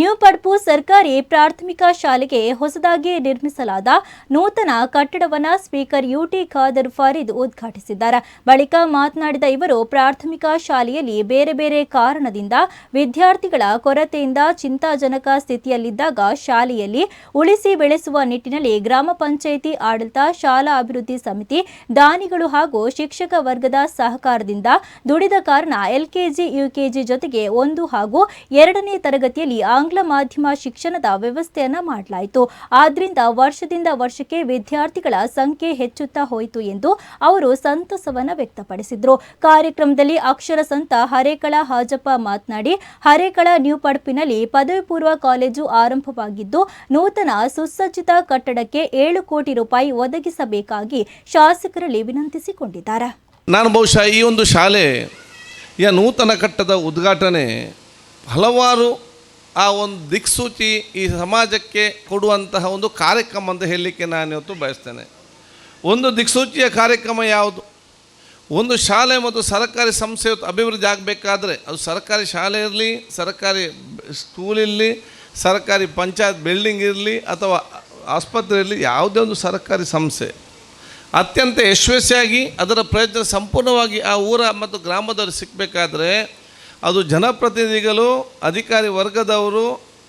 New Padpu ಸರ್ಕಾರಿ ಪ್ರಾಥಮಿಕ ಶಾಲೆಗೆ ಹೊಸದಾಗಿ ನಿರ್ಮಿಸಲಾದ ನೂತನ ಕಟ್ಟಡವನ್ನು ಸ್ಪೀಕರ್ ಯುಟಿ ಖಾದರ್ ಫರೀದ್ ಉದ್ಘಾಟಿಸಿದ್ದಾರೆ. ಬಳಿಕ ಮಾತನಾಡಿದ ಇವರು, ಪ್ರಾಥಮಿಕ ಶಾಲೆಯಲ್ಲಿ ಬೇರೆ ಬೇರೆ ಕಾರಣದಿಂದ ವಿದ್ಯಾರ್ಥಿಗಳ ಕೊರತೆಯಿಂದ ಚಿಂತಾಜನಕ ಸ್ಥಿತಿಯಲ್ಲಿದ್ದಾಗ ಶಾಲೆಯಲ್ಲಿ ಉಳಿಸಿ ಬೆಳೆಸುವ ನಿಟ್ಟಿನಲ್ಲಿ ಗ್ರಾಮ ಪಂಚಾಯಿತಿ ಆಡಳಿತ, ಶಾಲಾ ಅಭಿವೃದ್ಧಿ ಸಮಿತಿ, ದಾನಿಗಳು ಹಾಗೂ ಶಿಕ್ಷಕ ವರ್ಗದ ಸಹಕಾರದಿಂದ ದುಡಿದ ಕಾರಣ ಎಲ್ಕೆಜಿ, ಯುಕೆಜಿ ಜೊತೆಗೆ ಒಂದು ಹಾಗೂ ಎರಡನೇ ತರಗತಿಯಲ್ಲಿ ಆಂಗ್ಲ ಮಾಧ್ಯಮ ಶಿಕ್ಷಣದ ವ್ಯವಸ್ಥೆಯನ್ನ ಮಾಡಲಾಯಿತು. ಆದ್ರಿಂದ ವರ್ಷದಿಂದ ವರ್ಷಕ್ಕೆ ವಿದ್ಯಾರ್ಥಿಗಳ ಸಂಖ್ಯೆ ಹೆಚ್ಚುತ್ತಾ ಹೋಯಿತು ಎಂದು ಅವರು ಸಂತಸವನ್ನ ವ್ಯಕ್ತಪಡಿಸಿದ್ರು. ಕಾರ್ಯಕ್ರಮದಲ್ಲಿ ಅಕ್ಷರ ಸಂತ ಹರೇಕಳ ಹಾಜಪ್ಪ ಮಾತನಾಡಿ, ಹರೇಕಳ ನ್ಯೂ ಪಡ್ಪಿನಲ್ಲಿ ಪದವಿ ಪೂರ್ವ ಕಾಲೇಜು ಆರಂಭವಾಗಿದ್ದು, ನೂತನ ಸುಸಜ್ಜಿತ ಕಟ್ಟಡಕ್ಕೆ ಏಳು ಕೋಟಿ ರೂಪಾಯಿ ಒದಗಿಸಬೇಕಾಗಿ ಶಾಸಕರಲ್ಲಿ ವಿನಂತಿಸಿಕೊಂಡಿದ್ದಾರೆ. ನಾನು ಬಹುಶಃ ಈ ಒಂದು ಶಾಲೆಯ ನೂತನ ಕಟ್ಟದ ಉದ್ಘಾಟನೆ ಹಲವಾರು ಆ ಒಂದು ದಿಕ್ಸೂಚಿ ಈ ಸಮಾಜಕ್ಕೆ ಕೊಡುವಂತಹ ಒಂದು ಕಾರ್ಯಕ್ರಮ ಅಂತ ಹೇಳಲಿಕ್ಕೆ ನಾನು ಇವತ್ತು ಬಯಸ್ತೇನೆ. ಒಂದು ದಿಕ್ಸೂಚಿಯ ಕಾರ್ಯಕ್ರಮ ಯಾವುದು? ಒಂದು ಶಾಲೆ ಮತ್ತು ಸರ್ಕಾರಿ ಸಂಸ್ಥೆ ಅಭಿವೃದ್ಧಿ ಆಗಬೇಕಾದ್ರೆ ಅದು ಸರ್ಕಾರಿ ಶಾಲೆ ಇರಲಿ, ಸರ್ಕಾರಿ ಸ್ಕೂಲ್ ಇರಲಿ, ಸರ್ಕಾರಿ ಪಂಚಾಯತ್ ಬಿಲ್ಡಿಂಗ್ ಇರಲಿ ಅಥವಾ ಆಸ್ಪತ್ರೆ ಇರಲಿ, ಯಾವುದೇ ಒಂದು ಸರ್ಕಾರಿ ಸಂಸ್ಥೆ. ಅತ್ಯಂತ ಯಶಸ್ವಿಯಾಗಿ ಅದರ ಪ್ರಯತ್ನ ಸಂಪೂರ್ಣವಾಗಿ ಆ ಊರ ಮತ್ತು ಗ್ರಾಮದವರು ಸಿಕ್ಕಬೇಕಾದ್ರೆ ಅದು ಜನಪ್ರತಿನಿಧಿಗಳು, ಅಧಿಕಾರಿ ವರ್ಗದವರು,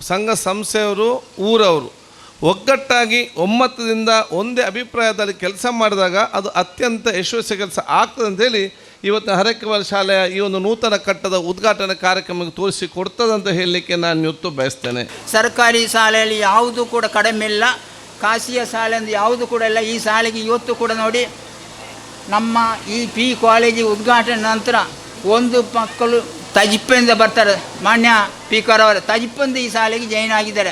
ಸಂಘ ಸಂಸ್ಥೆಯವರು, ಊರವರು. ಒಗ್ಗಟ್ಟಾಗಿ ಒಮ್ಮತದಿಂದ ಒಂದೇ ಅಭಿಪ್ರಾಯದಲ್ಲಿ ಕೆಲಸ ಮಾಡಿದಾಗ ಅದು ಅತ್ಯಂತ ಯಶಸ್ವಿ ಕೆಲಸ ಆಗ್ತದೆ ಅಂತೇಳಿ ಇವತ್ತು ಹರಕೆವಾಲ್ ಶಾಲೆಯ ಈ ಒಂದು ನೂತನ ಕಟ್ಟದ ಉದ್ಘಾಟನಾ ಕಾರ್ಯಕ್ರಮಕ್ಕೆ ತೋರಿಸಿ ಕೊಡ್ತದಂತ ಹೇಳಲಿಕ್ಕೆ ನಾನು ಇವತ್ತು ಬಯಸ್ತೇನೆ. ಸರ್ಕಾರಿ ಶಾಲೆಯಲ್ಲಿ ಯಾವುದು ಕೂಡ ಕಡಿಮೆ ಇಲ್ಲ. ಖಾಸಗಿಯ ಶಾಲೆ ಅಂದ್ರೆ ಯಾವುದು ಕೂಡ ಇಲ್ಲ. ಈ ಶಾಲೆಗೆ ಇವತ್ತು ಕೂಡ ನೋಡಿ ನಮ್ಮ ಈ ಪಿ ಕಾಲೇಜಿಗೆ ಉದ್ಘಾಟನೆ ನಂತರ ಒಂದು ಮಕ್ಕಳು ತಜಿಪ್ಪೆಯಿಂದ ಬರ್ತಾರೆ. ಮಾನ್ಯ ಸ್ಪೀಕರ್ ಅವರು ತಜಿಪ್ಪಿಂದ ಈ ಶಾಲೆಗೆ ಜಾಯಿನ್ ಆಗಿದ್ದಾರೆ.